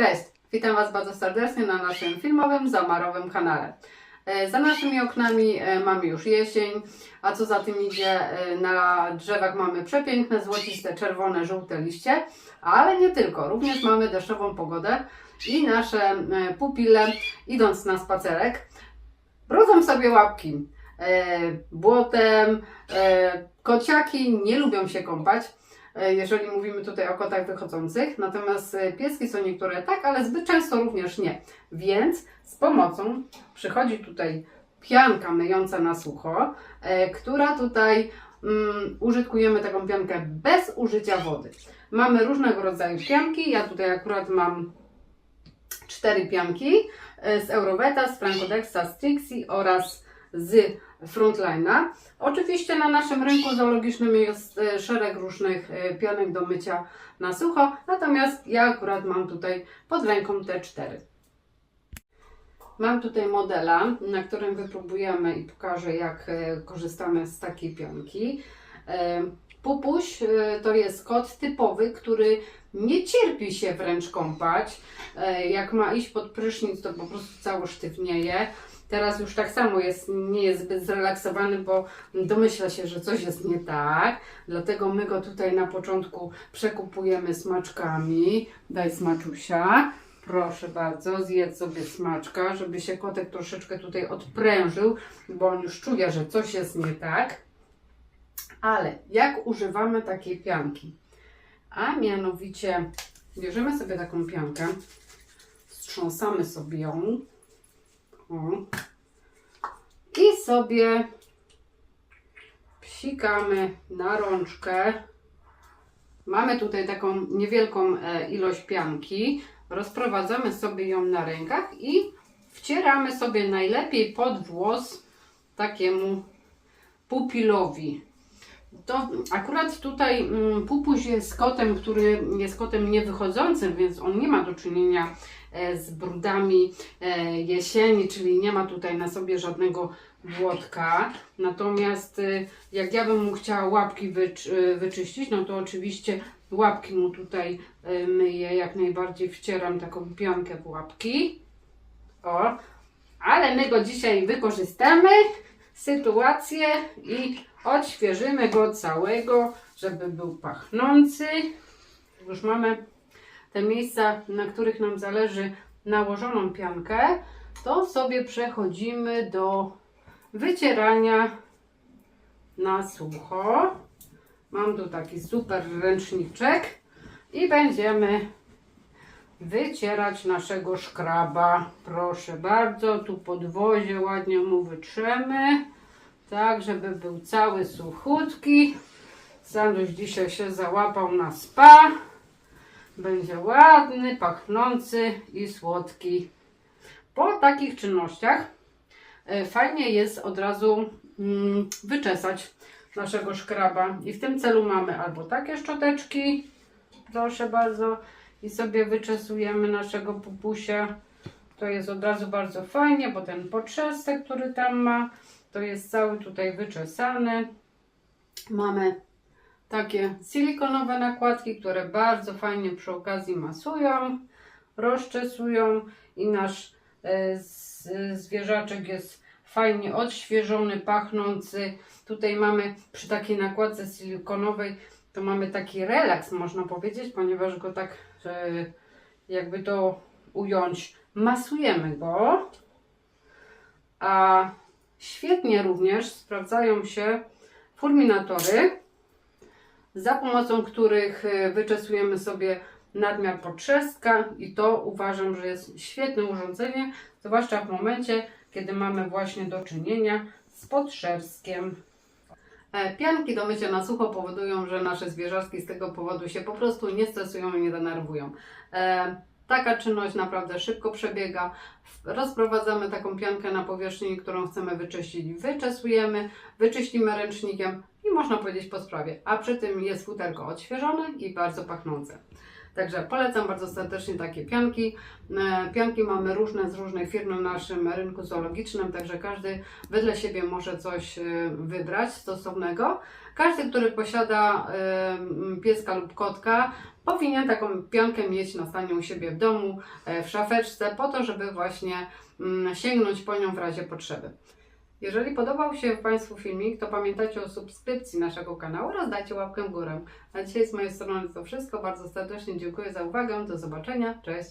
Cześć, witam Was bardzo serdecznie na naszym filmowym, zamarowym kanale. E, Za naszymi oknami e, mamy już jesień, a co za tym idzie, e, na drzewach mamy przepiękne, złociste, czerwone, żółte liście, ale nie tylko, również mamy deszczową pogodę i nasze pupile, idąc na spacerek, brudzą sobie łapki. Błotem, kociaki nie lubią się kąpać, jeżeli mówimy tutaj o kotach wychodzących. Natomiast e, pieski są niektóre tak, ale zbyt często również nie. Więc z pomocą przychodzi tutaj pianka myjąca na sucho, e, która tutaj mm, użytkujemy taką piankę bez użycia wody. Mamy różnego rodzaju pianki. Ja tutaj akurat mam cztery pianki e, z Euroweta, z Francodexa, z Trixie oraz z Frontline'a. Oczywiście na naszym rynku zoologicznym jest e, szereg różnych e, pianek do mycia na sucho, natomiast ja akurat mam tutaj pod ręką te cztery. Mam tutaj modela, na którym wypróbujemy i pokażę jak e, korzystamy z takiej pianki. E, Pupuś to jest kot typowy, który nie cierpi się wręcz kąpać. Jak ma iść pod prysznic, to po prostu cało sztywnieje. Teraz już tak samo jest, nie jest zbyt zrelaksowany, bo domyśla się, że coś jest nie tak. Dlatego my go tutaj na początku przekupujemy smaczkami. Daj smaczusia. Proszę bardzo, zjedz sobie smaczka, żeby się kotek troszeczkę tutaj odprężył, bo on już czuje, że coś jest nie tak. Ale jak używamy takiej pianki? A mianowicie bierzemy sobie taką piankę, wstrząsamy sobie ją i sobie psikamy na rączkę. Mamy tutaj taką niewielką e, ilość pianki. Rozprowadzamy sobie ją na rękach i wcieramy sobie najlepiej pod włos takiemu pupilowi. To akurat tutaj mm, pupuś jest kotem, który jest kotem niewychodzącym, więc on nie ma do czynienia e, z brudami e, jesieni, czyli nie ma tutaj na sobie żadnego błotka. Natomiast e, jak ja bym mu chciała łapki wycz, wyczyścić, no to oczywiście łapki mu tutaj myję, jak najbardziej wcieram taką piankę w łapki. O, ale my go dzisiaj wykorzystamy, sytuację i odświeżymy go całego, żeby był pachnący. Już mamy te miejsca, na których nam zależy nałożoną piankę, to sobie przechodzimy do wycierania na sucho. Mam tu taki super ręczniczek i będziemy wycierać naszego szkraba. Proszę bardzo, tu podwozie ładnie mu wytrzemy, tak żeby był cały suchutki. Sanduś dzisiaj się załapał na spa. Będzie ładny, pachnący i słodki. Po takich czynnościach e, fajnie jest od razu mm, wyczesać naszego szkraba. I w tym celu mamy albo takie szczoteczki, proszę bardzo, i sobie wyczesujemy naszego pupusia. To jest od razu bardzo fajnie, bo ten potrzesek, który tam ma, to jest cały tutaj wyczesany. Mamy takie silikonowe nakładki, które bardzo fajnie przy okazji masują, rozczesują i nasz e, zwierzaczek jest fajnie odświeżony, pachnący. Tutaj mamy przy takiej nakładce silikonowej, to mamy taki relaks, można powiedzieć, ponieważ go tak, e, jakby to ująć, masujemy go. A świetnie również sprawdzają się fulminatory, za pomocą których e, wyczesujemy sobie nadmiar potrzestka i to uważam, że jest świetne urządzenie, zwłaszcza w momencie, kiedy mamy właśnie do czynienia z podszewskiem. E, Pianki do mycia na sucho powodują, że nasze zwierzaczki z tego powodu się po prostu nie stresują i nie denerwują. Taka czynność naprawdę szybko przebiega. Rozprowadzamy taką piankę na powierzchni, którą chcemy wyczyścić. Wyczesujemy, wyczyścimy ręcznikiem i można powiedzieć po sprawie. A przy tym jest futerko odświeżone i bardzo pachnące. Także polecam bardzo serdecznie takie pianki. E, Pianki mamy różne z różnej firmy na naszym rynku zoologicznym, także każdy wedle siebie może coś e, wybrać stosownego. Każdy, który posiada e, pieska lub kotka, powinien taką piankę mieć na stanie u siebie w domu, w szafeczce, po to, żeby właśnie mm, sięgnąć po nią w razie potrzeby. Jeżeli podobał się Państwu filmik, to pamiętajcie o subskrypcji naszego kanału oraz dajcie łapkę w górę. A dzisiaj z mojej strony to wszystko. Bardzo serdecznie dziękuję za uwagę. Do zobaczenia. Cześć!